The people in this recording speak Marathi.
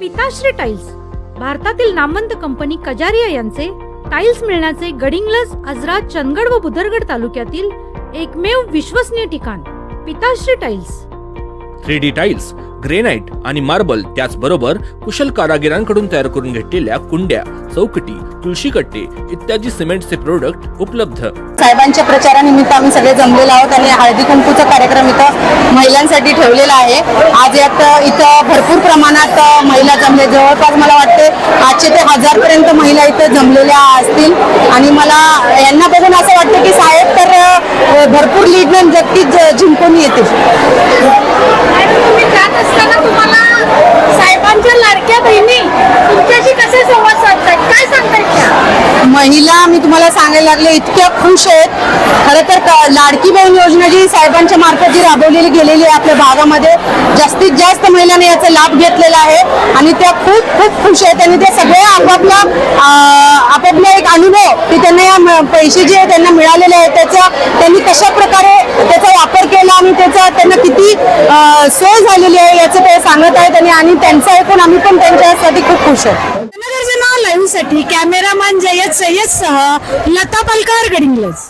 पिताश्री टाईल्स भारतातील नामवंत कंपनी कजारिया यांचे टाईल्स मिळण्याचे गडिंगलज आजरा चंदगड व बुधरगड तालुक्यातील एकमेव विश्वसनीय ठिकाण Pitashri tiles three D tiles granite आणि मार्बल त्याचबरोबर कुशल कारागिरांकडून तयार करून घेतलेल्या कुंड्या चौकटी तुळशी कट्टे इत्यादी सिमेंटचे प्रोडक्ट उपलब्ध. साहेबांच्या प्रचारानिमित्त आम्ही सगळे जमलेलो आहोत आणि हळदी कुंकूचा कार्यक्रम इथं महिलांसाठी ठेवलेला आहे. आज यात इथं भरपूर प्रमाणात महिला जमले. जवळपास मला वाटते आठशे ते हजार पर्यंत महिला इथं जमलेल्या असतील. आणि मला यांना बघून असं वाटतं की साहेब तर भरपूर लीड नक्कीच जिंकून येतील. महिला मी तुम्हाला सांगायला लागले इतक्या खुश आहेत. खरं तर लाडकी बहीण योजना जी साहेबांच्या मार्फत जी राबवलेली गेलेली आहे आपल्या भागामध्ये जास्तीत जास्त महिलांनी याचा लाभ घेतलेला आहे. आणि त्या खूप खूप खुश आहेत. आणि त्या सगळ्या आपापला आपापला एक अनुभव की त्यांना या पैसे जे त्यांना मिळालेले आहेत त्याचा त्यांनी कशा प्रकारे त्याचा वापर केला आणि त्याचा त्यांना किती सोय झालेली आहे याचं ते सांगत आहेत. आणि आणि त्यांचं ऐकून आम्ही पण त्यांच्यासाठी खूप खुश आहोत. साठी कॅमेरामॅन जयद सय्यद सह लता पालकर गडिंग्लज.